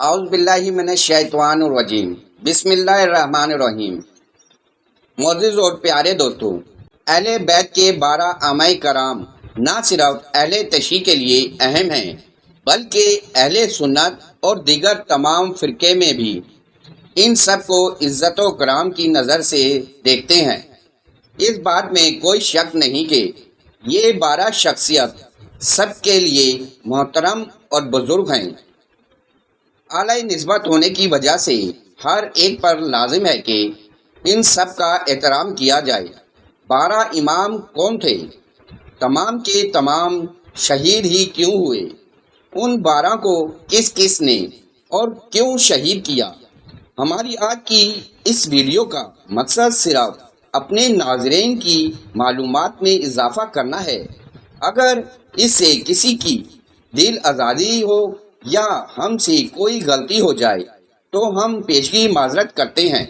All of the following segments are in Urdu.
اعوذ باللہ من الشیطان الرجیم۔ بسم اللہ الرحمن الرحیم۔ معزز اور پیارے دوستو، اہل بیت کے بارہ آمائی کرام نہ صرف اہل تشیع کے لیے اہم ہیں، بلکہ اہل سنت اور دیگر تمام فرقے میں بھی ان سب کو عزت و کرام کی نظر سے دیکھتے ہیں۔ اس بات میں کوئی شک نہیں کہ یہ بارہ شخصیت سب کے لیے محترم اور بزرگ ہیں۔ اعلی نسبت ہونے کی وجہ سے ہر ایک پر لازم ہے کہ ان سب کا احترام کیا جائے۔ بارہ امام کون تھے؟ تمام کے تمام شہید ہی کیوں ہوئے؟ ان بارہ کو کس کس نے اور کیوں شہید کیا؟ ہماری آج کی اس ویڈیو کا مقصد صرف اپنے ناظرین کی معلومات میں اضافہ کرنا ہے۔ اگر اس سے کسی کی دل آزادی ہو یا ہم سے کوئی غلطی ہو جائے تو ہم پیشگی معذرت کرتے ہیں۔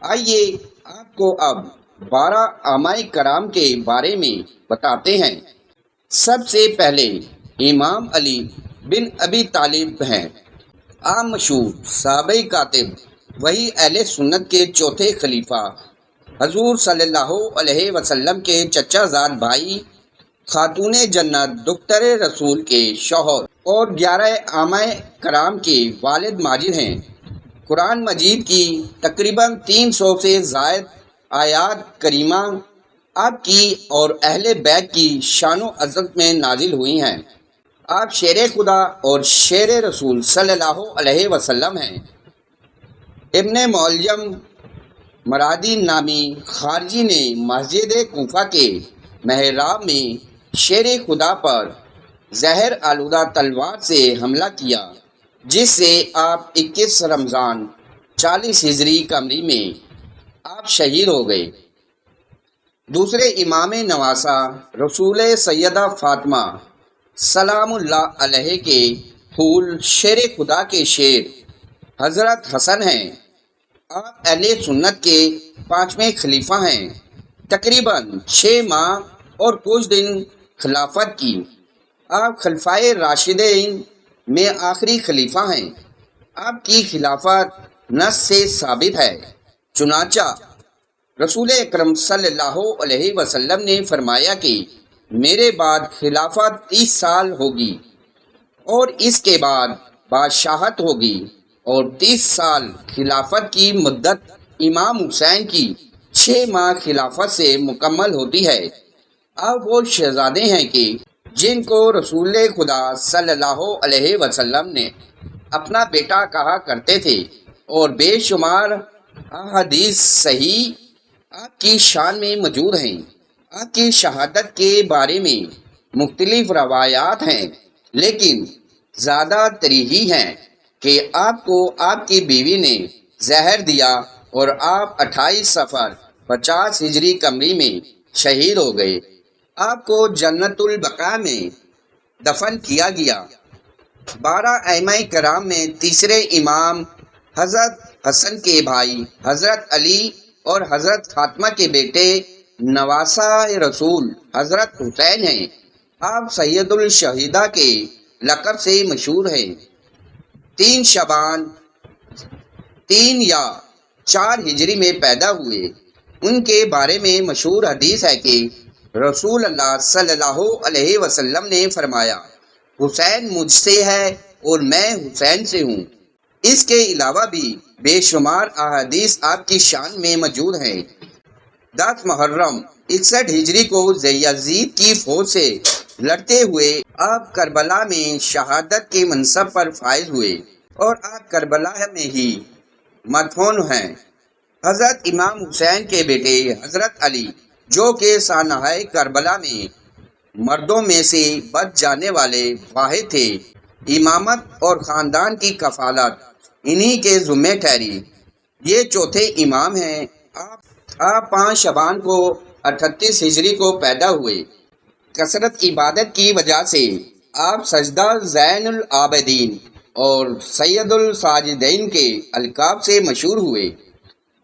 آئیے آپ کو اب بارہ آمائی کرام کے بارے میں بتاتے ہیں۔ سب سے پہلے امام علی بن ابی طالب ہیں۔ عام مشہور صحابہ کاتب، وہی اہل سنت کے چوتھے خلیفہ، حضور صلی اللہ علیہ وسلم کے چچا زاد بھائی خاتون جنت دختر رسول کے شوہر اور گیارہ آمائے کرام کے والد ماجد ہیں۔ قرآن مجید کی تقریباً تین سو سے زائد آیات کریمہ آپ کی اور اہل بیت کی شان و عزت میں نازل ہوئی ہیں۔ آپ شیر خدا اور شیر رسول صلی اللہ علیہ وسلم ہیں۔ ابن مولجم مرادی نامی خارجی نے مسجد کوفہ کے محراب میں شیر خدا پر زہر آلودہ تلوار سے حملہ کیا، جس سے آپ اکیس رمضان چالیس ہجری کمری میں آپ شہید ہو گئے۔ دوسرے امام نواسا رسول سیدہ فاطمہ سلام اللہ علیہ کے پھول شیر خدا کے شیر حضرت حسن ہیں۔ آپ اہل سنت کے پانچویں خلیفہ ہیں۔ تقریباً چھ ماہ اور کچھ دن خلافت کی۔ آپ خلفائے راشدین میں آخری خلیفہ ہیں۔ آپ کی خلافت نس سے ثابت ہے۔ چنانچہ رسول اکرم صلی اللہ علیہ وسلم نے فرمایا کہ میرے بعد خلافت تیس سال ہوگی اور اس کے بعد بادشاہت ہوگی اور تیس سال خلافت کی مدت امام حسین کی چھ ماہ خلافت سے مکمل ہوتی ہے۔ اب وہ شہزادے ہیں کہ جن کو رسول خدا صلی اللہ علیہ وسلم نے اپنا بیٹا کہا کرتے تھے اور بے شمار حدیث صحیح آپ کی شان میں موجود ہیں۔ آپ کی شہادت کے بارے میں مختلف روایات ہیں، لیکن زیادہ تریحی ہیں کہ آپ کو آپ کی بیوی نے زہر دیا اور آپ اٹھائیس سفر پچاس ہجری کمری میں شہید ہو گئے۔ آپ کو جنت البقاء میں دفن کیا گیا۔ بارہ ایمائی کرام میں تیسرے امام حضرت حسن کے بھائی، حضرت علی اور حضرت فاطمہ کے بیٹے نواسا رسول حضرت حسین ہیں۔ آپ سید الشہیدہ کے لقب سے مشہور ہیں۔ تین شبان، تین یا چار ہجری میں پیدا ہوئے۔ ان کے بارے میں مشہور حدیث ہے کہ رسول اللہ صلی اللہ علیہ وسلم نے فرمایا، حسین مجھ سے ہے اور میں حسین سے ہوں۔ اس کے علاوہ بھی بے شمار احادیث آپ کی شان میں موجود ہیں۔ دس محرم، اکسٹھ ہجری کو زیزید کی فوج سے لڑتے ہوئے آپ کربلا میں شہادت کے منصب پر فائز ہوئے اور آپ کربلا میں ہی مدفون ہیں۔ حضرت امام حسین کے بیٹے حضرت علی جو کہ سانحۂ کربلا میں مردوں میں سے بچ جانے والے واحد تھے، امامت اور خاندان کی کفالت، انہی کے ذمے ٹھہری۔ یہ چوتھے امام ہیں۔ آپ آپ پانچ شبان کو اٹھتیس ہجری کو پیدا ہوئے۔ کثرت عبادت کی وجہ سے آپ سجدہ زین العابدین اور سید الساجدین کے القاب سے مشہور ہوئے۔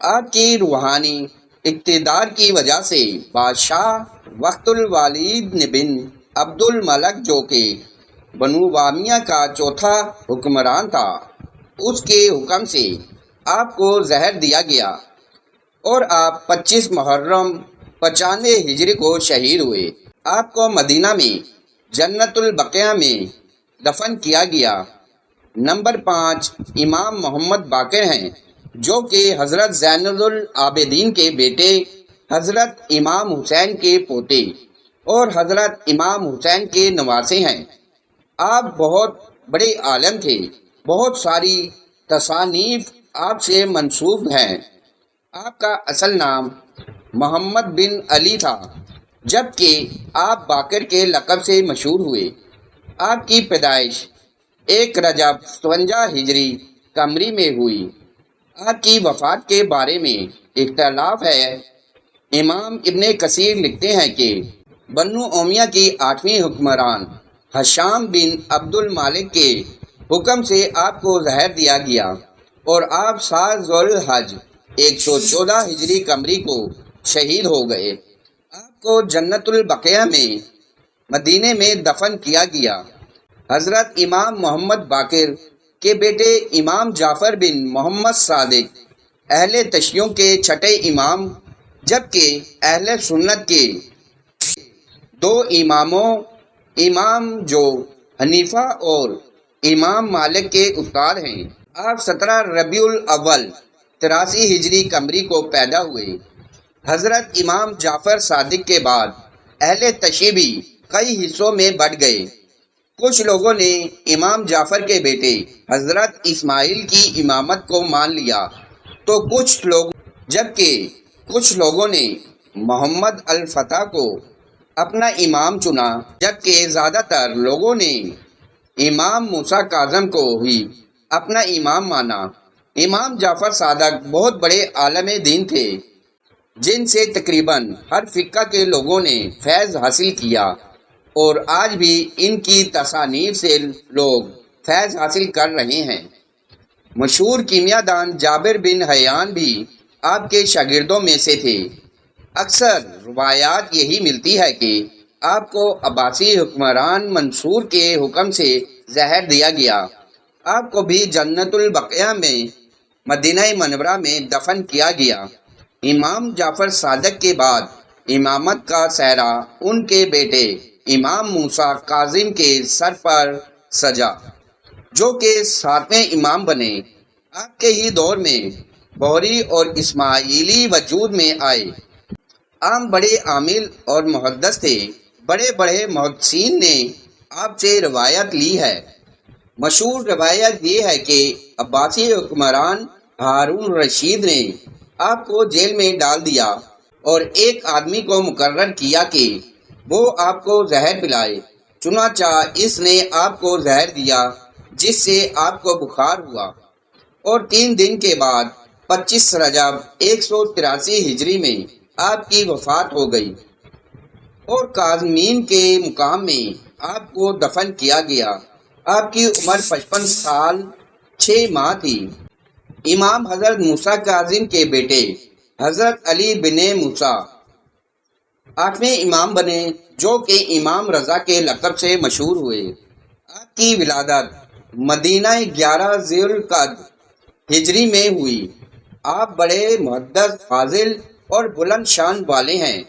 آپ کی روحانی اقتدار کی وجہ سے بادشاہ وقت الوالد بن عبد الملک جو کہ بنو وامیہ کا چوتھا حکمران تھا، اس کے حکم سے آپ کو زہر دیا گیا اور آپ پچیس محرم پچانوے ہجری کو شہید ہوئے۔ آپ کو مدینہ میں جنت البقیہ میں دفن کیا گیا۔ نمبر پانچ امام محمد باقر ہیں۔ جو کہ حضرت زین العابدین کے بیٹے، حضرت امام حسین کے پوتے اور حضرت امام حسین کے نواسے ہیں۔ آپ بہت بڑے عالم تھے، بہت ساری تصانیف آپ سے منسوب ہیں۔ آپ کا اصل نام محمد بن علی تھا، جبکہ آپ باقر کے لقب سے مشہور ہوئے۔ آپ کی پیدائش ایک رجب ستوجا ہجری کمری میں ہوئی۔ آپ کی وفات کے بارے میں اختلاف ہے۔ امام ابن کثیر لکھتے ہیں کہ بنو اومیہ کی آٹھویں حکمران حشام بن عبد المالک کے حکم سے آپ کو زہر دیا گیا اور آپ سات ذوالحج ایک سو چودہ ہجری کمری کو شہید ہو گئے۔ آپ کو جنت البقیہ میں مدینے میں دفن کیا گیا۔ حضرت امام محمد باقر کے بیٹے امام جعفر بن محمد صادق اہل تشیوں کے چھٹے امام، جبکہ اہل سنت کے دو اماموں، امام جو حنیفہ اور امام مالک کے استاد ہیں۔ آپ سترہ ربیع الاول، تراسی ہجری کمری کو پیدا ہوئے۔ حضرت امام جعفر صادق کے بعد اہل تشیبی کئی حصوں میں بڑھ گئے۔ کچھ لوگوں نے امام جعفر کے بیٹے حضرت اسماعیل کی امامت کو مان لیا۔ تو کچھ لوگ جبکہ کچھ لوگوں نے محمد الفتح کو اپنا امام چنا، جبکہ زیادہ تر لوگوں نے امام موسا کاظم کو ہی اپنا امام مانا۔ امام جعفر صادق بہت بڑے عالم دین تھے، جن سے تقریباً ہر فقہ کے لوگوں نے فیض حاصل کیا۔ اور آج بھی ان کی تصانیف سے لوگ فیض حاصل کر رہے ہیں۔ مشہور کیمیا دان جابر بن حیان بھی آپ کے شاگردوں میں سے تھے۔ اکثر روایات یہی ملتی ہے کہ آپ کو عباسی حکمران منصور کے حکم سے زہر دیا گیا۔ آپ کو بھی جنت البقیہ میں، مدینہ منورہ میں دفن کیا گیا۔ امام جعفر صادق کے بعد امامت کا سہرا ان کے بیٹے امام موسا کاظم کے سر پر سجا، جو کہ ساتویں امام بنے۔ آپ کے ہی دور میں بوری اور اسماعیلی وجود میں آئے۔ عام بڑے عامل اور محدث تھے۔ بڑے بڑے محدثین نے آپ سے روایت لی ہے۔ مشہور روایت یہ ہے کہ عباسی حکمران ہارون رشید نے آپ کو جیل میں ڈال دیا اور ایک آدمی کو مقرر کیا کہ وہ آپ کو زہر پلائے۔ چنانچہ اس نے آپ کو زہر دیا، جس سے آپ کو بخار ہوا۔ اور تین دن کے بعد، پچیس رجب، ایک سو تراسی ہجری میں آپ کی وفات ہو گئی۔ اور کاظمین کے مقام میں آپ کو دفن کیا گیا۔ آپ کی عمر پچپن سال، چھ ماہ تھی۔ امام حضرت موسا کاظم کے بیٹے، حضرت علی بن موسا آٹھویں امام بنے، جو کہ امام رضا کے لقب سے مشہور ہوئے۔ آپ کی ولادت مدینہ گیارہ ذیل القد ہجری میں ہوئی۔ آپ بڑے محدث فاضل اور بلند شان والے ہیں۔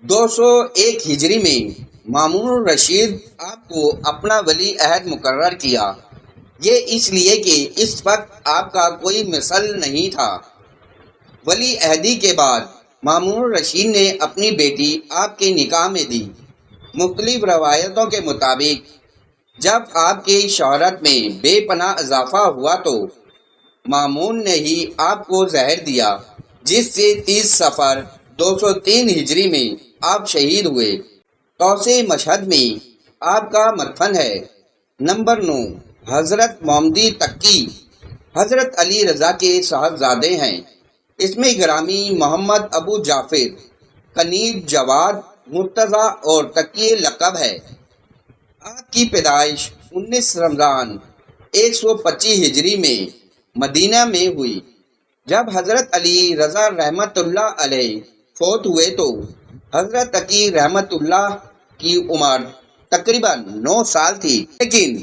دو سو ایک ہجری میں مامون رشید آپ کو اپنا ولی عہد مقرر کیا۔ یہ اس لیے کہ اس وقت آپ کا کوئی مثل نہیں تھا۔ ولی عہدی کے بعد مامون رشید نے اپنی بیٹی آپ کے نکاح میں دی۔ مختلف روایتوں کے مطابق، جب آپ کی شہرت میں بے پناہ اضافہ ہوا تو مامون نے ہی آپ کو زہر دیا، جس سے تیس سفر دو سو تین ہجری میں آپ شہید ہوئے۔ توسے مشہد میں آپ کا مدفن ہے۔ نمبر نو، حضرت محمدی تکی حضرت علی رضا کے صاحبزادے ہیں۔ اس میں گرامی محمد ابو جعفر کنیب جواد، مرتضی اور تقی لقب ہے۔ آپ کی پیدائش انیس رمضان، ایک سو پچیس ہجری میں مدینہ میں ہوئی۔ جب حضرت علی رضا رحمت اللہ علیہ فوت ہوئے تو حضرت عقی رحمت اللہ کی عمر تقریباً نو سال تھی۔ لیکن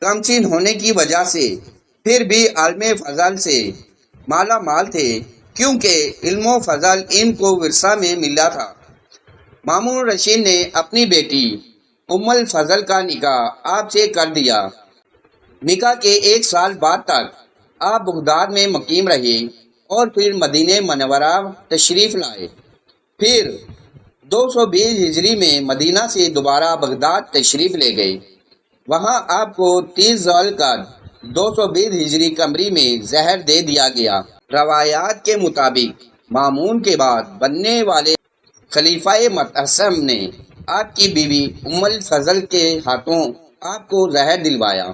کم سین ہونے کی وجہ سے پھر بھی عالم فضل سے مالا مال تھے۔ کیونکہ علم و فضل ان کو ورثہ میں ملا تھا۔ مامون رشید نے اپنی بیٹی ام الفضل کا نکاح آپ سے کر دیا۔ نکاح کے ایک سال بعد تک آپ بغداد میں مقیم رہے اور پھر مدینہ منورہ تشریف لائے۔ پھر دو سو بیس ہجری میں مدینہ سے دوبارہ بغداد تشریف لے گئے۔ وہاں آپ کو تیس ذوال کا دو سو بیس ہجری کمری میں زہر دے دیا گیا۔ روایات کے مطابق معمون کے بعد بننے والے خلیفہ متحسم نے آپ کی بیوی ام الفضل کے ہاتھوں آپ کو زہر دلوایا،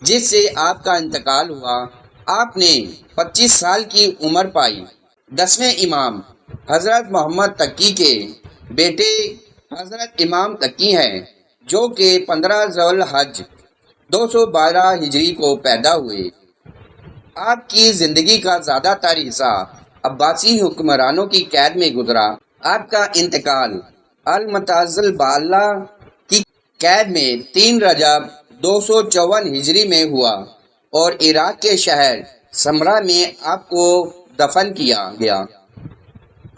جس سے آپ کا انتقال ہوا۔ آپ نے پچیس سال کی عمر پائی۔ دسویں امام حضرت محمد تقی کے بیٹے حضرت امام تقی ہیں، جو کہ پندرہ ذوالحج دو سو بارہ ہجری کو پیدا ہوئے۔ آپ کی زندگی کا زیادہ تر حصہ عباسی حکمرانوں کی قید میں گزرا۔ آپ کا انتقال المتازل بالا کی قید میں تین رجب دو سو چون ہجری میں ہوا اور عراق کے شہر سمرا میں آپ کو دفن کیا گیا۔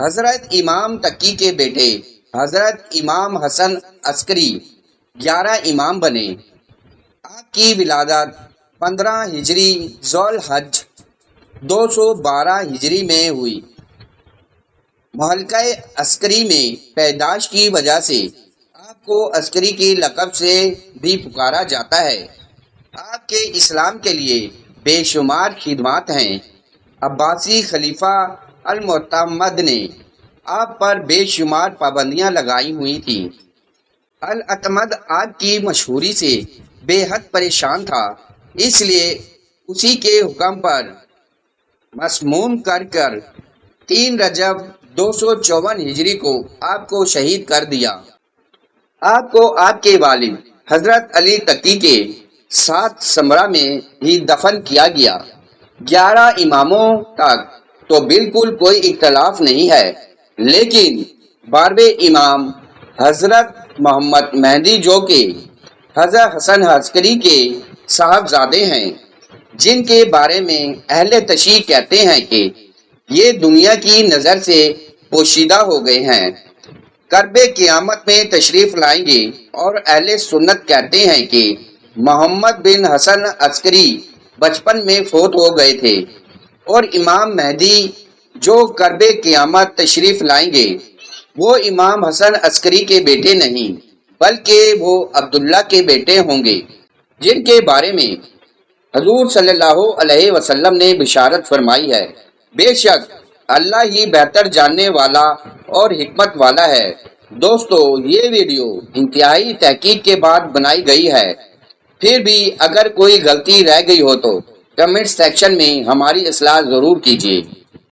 حضرت امام تقی کے بیٹے حضرت امام حسن عسکری گیارہ امام بنے۔ آپ کی ولادت پندرہ ہجری ذول حج دو سو بارہ ہجری میں ہوئی۔ محلقہ عسکری میں پیداش کی وجہ سے آپ کو عسکری کی لقب سے بھی پکارا جاتا ہے۔ آپ کے اسلام کے لیے بے شمار خدمات ہیں۔ عباسی خلیفہ المعتمد نے آپ پر بے شمار پابندیاں لگائی ہوئی تھیں۔ العتمد آپ کی مشہوری سے بے حد پریشان تھا۔ اس لیے اسی کے حکم پر مسموم کر کر تین رجب دو سو چون ہجری کو آپ کو شہید کر دیا۔ آپ کو آپ کے والد حضرت علی تقی کے ساتھ سمرا میں ہی دفن کیا گیا۔ گیارہ اماموں تک تو بالکل کوئی اختلاف نہیں ہے۔ لیکن بارہویں امام حضرت محمد مہدی جو کہ حضرت حسن عسکری کے صاحبزادے ہیں، جن کے بارے میں اہل تشیع کہتے ہیں کہ یہ دنیا کی نظر سے پوشیدہ ہو گئے ہیں۔ کرب قیامت میں تشریف لائیں گے اور اہل سنت کہتے ہیں کہ محمد بن حسن عسکری بچپن میں فوت ہو گئے تھے اور امام مہدی جو کرب قیامت تشریف لائیں گے، وہ امام حسن عسکری کے بیٹے نہیں، بلکہ وہ عبداللہ کے بیٹے ہوں گے۔ جن کے بارے میں حضور صلی اللہ علیہ وسلم نے بشارت فرمائی ہے۔ بے شک اللہ ہی بہتر جاننے والا اور حکمت والا ہے۔ دوستو، یہ ویڈیو انتہائی تحقیق کے بعد بنائی گئی ہے۔ پھر بھی اگر کوئی غلطی رہ گئی ہو تو کمنٹ سیکشن میں ہماری اصلاح ضرور کیجیے۔